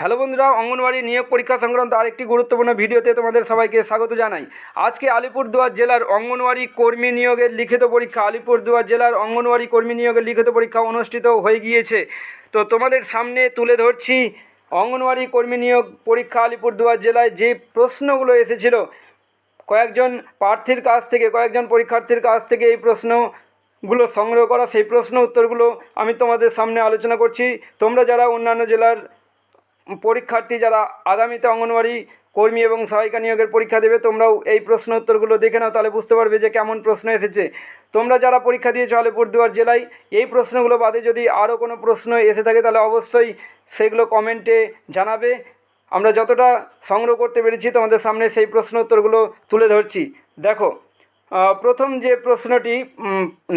Hello বন্ধুরা, অঙ্গনওয়াড়ি নিয়োগ পরীক্ষা সংক্রান্ত আরেকটি গুরুত্বপূর্ণ ভিডিওতে তোমাদের সবাইকে স্বাগত জানাই। আজকে আলিপুরদুয়ার জেলার অঙ্গনওয়াড়ি কর্মী নিয়োগের লিখিত পরীক্ষা আলিপুরদুয়ার জেলার অঙ্গনওয়াড়ি কর্মী নিয়োগের লিখিত পরীক্ষা অনুষ্ঠিত হয়ে গিয়েছে। তো তোমাদের সামনে তুলে ধরছি, অঙ্গনওয়াড়ি কর্মী নিয়োগ পরীক্ষা আলিপুরদুয়ার জেলায় যে প্রশ্নগুলো এসেছিল, কয়েকজন প্রার্থীর কাছ থেকে, কয়েকজন পরীক্ষার্থীর কাছ থেকে এই প্রশ্নগুলো সংগ্রহ করা, সেই প্রশ্ন উত্তরগুলো আমি তোমাদের সামনে আলোচনা করছি। তোমরা যারা অন্যান্য জেলার পরীক্ষার্থী যারা আগামীতে অঙ্গনওয়াড়ি কর্মী এবং সহায়িকা নিয়োগের পরীক্ষা দেবে, তোমরাও এই প্রশ্ন উত্তরগুলো দেখে নাও, তাহলে বুঝতে পারবে যে কেমন প্রশ্ন এসেছে। তোমরা যারা পরীক্ষা দিয়েছ আলিপুরদুয়ার জেলায়, এই প্রশ্নগুলো বাদে যদি আরও কোনো প্রশ্ন এসে থাকে, তাহলে অবশ্যই সেগুলো কমেন্টে জানাবে। আমরা যতটা সংগ্রহ করতে পেরেছি, তোমাদের সামনে সেই প্রশ্ন উত্তরগুলো তুলে ধরছি। দেখো প্রথম যে প্রশ্নটি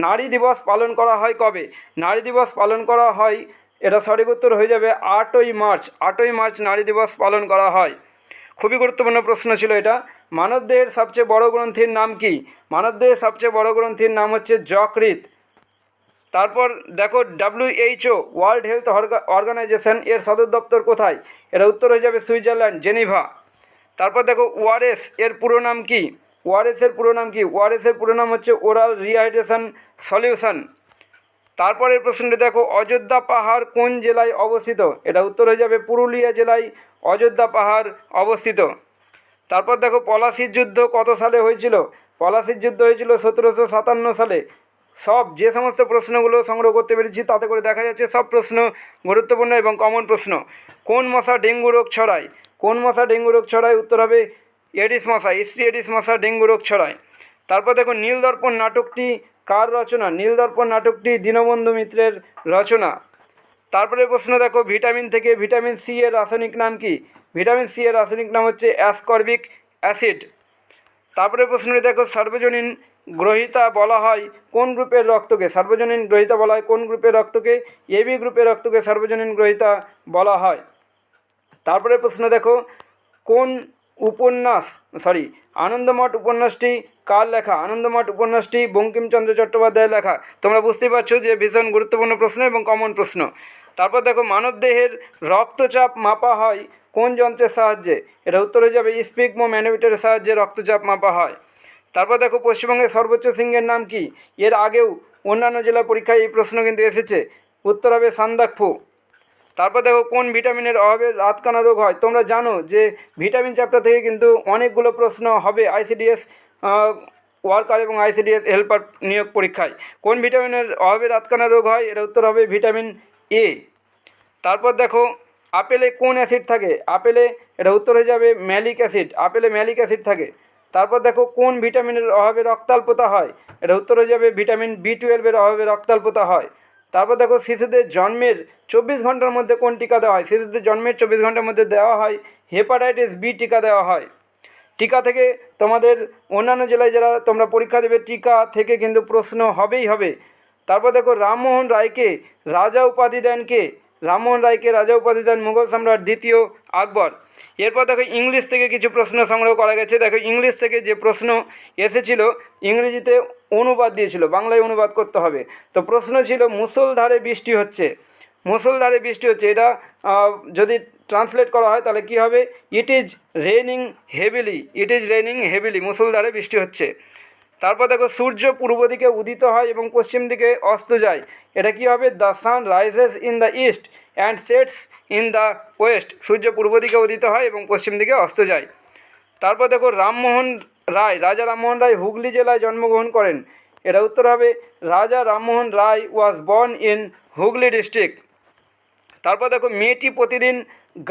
নারী দিবস পালন করা হয় কবে? নারী দিবস পালন করা হয় এটা সঠিক উত্তর হয়ে যাবে আটই মার্চ। আটই মার্চ নারী দিবস পালন করা হয়। খুবই গুরুত্বপূর্ণ প্রশ্ন ছিল এটা। মানবদেহের সবচেয়ে বড় গ্রন্থির নাম কি? মানবদেহের সবচেয়ে বড় গ্রন্থির নাম হচ্ছে যকৃত তারপর দেখো ডাব্লিউএইচও ওয়ার্ল্ড হেলথ অর্গানাইজেশন এর সদর দপ্তর কোথায়? এটা উত্তর হয়ে যাবে সুইজারল্যান্ড, জেনিভা। তারপর দেখো ওআরএস এর পুরো নাম কি? ওআরএস এর পুরো নাম কি? ওআরএস এর পুরো নাম হচ্ছে ওরাল রিহাইড্রেশন সলিউশন। তারপরের প্রশ্নটি দেখো, অযোধ্যা পাহাড় কোন জেলায় অবস্থিত? এটা উত্তর হয়ে যাবে পুরুলিয়া জেলায় অযোধ্যা পাহাড় অবস্থিত। তারপর দেখো, পলাশির যুদ্ধ কত সালে হয়েছিল? পলাশির যুদ্ধ হয়েছিল সতেরোশো সাতান্ন সালে। সব, যে সমস্ত প্রশ্নগুলো সংগ্রহ করতে পেরেছি, তাতে করে দেখা যাচ্ছে সব প্রশ্ন গুরুত্বপূর্ণ এবং কমন প্রশ্ন। কোন মশা ডেঙ্গু রোগ ছড়ায়? কোন মশা ডেঙ্গু রোগ ছড়ায়? উত্তর হবে, এডিস মশা, স্ত্রী এডিস মশা ডেঙ্গু রোগ ছড়ায়। তারপর দেখো, নীলদর্পণ নাটকটি কার রচনা? নীলদর্পণ নাটকটি দীনবন্ধু মিত্রের রচনা। তারপরে প্রশ্ন দেখো, ভিটামিন থেকে ভিটামিন সি এর রাসায়নিক নাম কি? ভিটামিন সি এর রাসায়নিক নাম হচ্ছে অ্যাসকর্বিক অ্যাসিড। তারপরে প্রশ্নটি দেখো, সার্বজনীন গ্রহিতা বলা হয় কোন গ্রুপের রক্তকে? সার্বজনীন গ্রহিতা বলা হয় কোন গ্রুপের রক্তকে? এবি গ্রুপের রক্তকে সার্বজনীন গ্রহিতা বলা হয়। তারপরে প্রশ্ন দেখো, কোন উপন্যাস সরি আনন্দমঠ উপন্যাসটি কার লেখা? আনন্দমঠ উপন্যাসটি বঙ্কিমচন্দ্র চট্টোপাধ্যায়ের লেখা। তোমরা বুঝতেই পারছ যে ভীষণ গুরুত্বপূর্ণ প্রশ্ন এবং কমন প্রশ্ন। তারপর দেখো, মানবদেহের রক্তচাপ মাপা হয় কোন যন্ত্রের সাহায্যে? এটা উত্তর হয়ে যাবে স্পিকমো ম্যানোমিটারের সাহায্যে রক্তচাপ মাপা হয়। তারপর দেখো পশ্চিমবঙ্গের সর্বোচ্চ সিংহের নাম কি? এর আগেও অন্যান্য জেলা পরীক্ষায় এই প্রশ্ন কিন্তু এসেছে। উত্তর হবে সান্দাকফু। তারপর দেখো কোন ভিটামিনের অভাবে রাতকানা রোগ হয়। তোমরা জানো যে ভিটামিন চ্যাপ্টার থেকে কিন্তু অনেকগুলো প্রশ্ন হবে আইসিডিএস ওয়ার্কার এবং আইসিডিএস হেল্পার নিয়োগ পরীক্ষায়। কোন ভিটামিনের অভাবে রাতকানা রোগ হয়? এর উত্তর হবে ভিটামিন এ। তারপর দেখো, আপেলে কোন অ্যাসিড থাকে? আপেলে এটা উত্তর হয়ে যাবে ম্যালিক অ্যাসিড। আপেলে ম্যালিক অ্যাসিড থাকে। তারপর দেখো, কোন ভিটামিনের অভাবে রক্তাল্পতা হয়? এটা উত্তর হয়ে যাবে ভিটামিন বি টুয়েলভের অভাবে রক্তাল্পতা হয়। তারপর দেখো শিশুদের জন্মের চব্বিশ ঘণ্টার মধ্যে কোন টিকা দেওয়া হয়? শিশুদের জন্মের চব্বিশ ঘণ্টার মধ্যে দেওয়া হয় হেপাটাইটিস বি টিকা দেওয়া হয়। টিকা থেকে তোমাদের অন্যান্য জেলায় যারা তোমরা পরীক্ষা দেবে, টিকা থেকে কিন্তু প্রশ্ন হবেই হবে। তারপর দেখো রামমোহন রায়কে রাজা উপাধি দেন কে? রামমোহন রায়কে রাজা উপাধি দেন মুঘল সম্রাট দ্বিতীয় আকবর। এরপর দেখো ইংলিশ থেকে কিছু প্রশ্ন সংগ্রহ করা গেছে। দেখো ইংলিশ থেকে যে প্রশ্ন এসেছিল, ইংরেজিতে অনুবাদ দিয়েছিল, বাংলায় অনুবাদ করতে হবে। তো প্রশ্ন ছিল, মুসলধারে বৃষ্টি হচ্ছে। মুসলধারে বৃষ্টি হচ্ছে, এটা যদি ট্রান্সলেট করা হয় তাহলে কি হবে? It is raining heavily it is raining heavily মুসলধারে বৃষ্টি হচ্ছে। তারপর দেখো, সূর্য পূর্ব দিকে উদিত হয় এবং পশ্চিম দিকে অস্ত যায়। এটা কি হবে? The sun rises in the east and sets in the west সূর্য পূর্ব দিকে উদিত হয় এবং পশ্চিম দিকে অস্ত যায়। তারপর দেখো, রামমোহন রায়, রাজা রামমোহন রায় হুগলি জেলায় জন্মগ্রহণ করেন। এটা উত্তর হবে, Raja Rammohan Roy was born in Hooghly district তারপর দেখো, মেয়েটি প্রতিদিন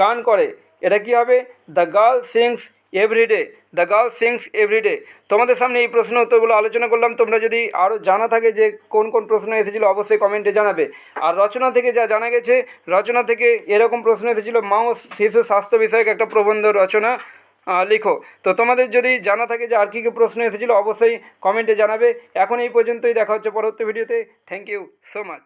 গান করে। এটা কি হবে? The girl sings everyday the girl sings everyday তোমাদের সামনে এই প্রশ্ন উত্তরগুলো আলোচনা করলাম। তোমরা যদি আরও জানা থাকে যে কোন কোন প্রশ্ন এসেছিল, অবশ্যই কমেন্টে জানাবে। আর রচনা থেকে যা জানা গেছে, রচনা থেকে এরকম প্রশ্ন এসেছিল, মাও শিশু স্বাস্থ্য বিষয়ক একটা প্রবন্ধ রচনা লিখো। তো তোমাদের যদি জানা থাকে যে আর কী কী প্রশ্ন এসেছিল, অবশ্যই কমেন্টে জানাবে। এখন এই পর্যন্তই দেখা হচ্ছে পরবর্তী ভিডিওতে থ্যাংক ইউ সো মাচ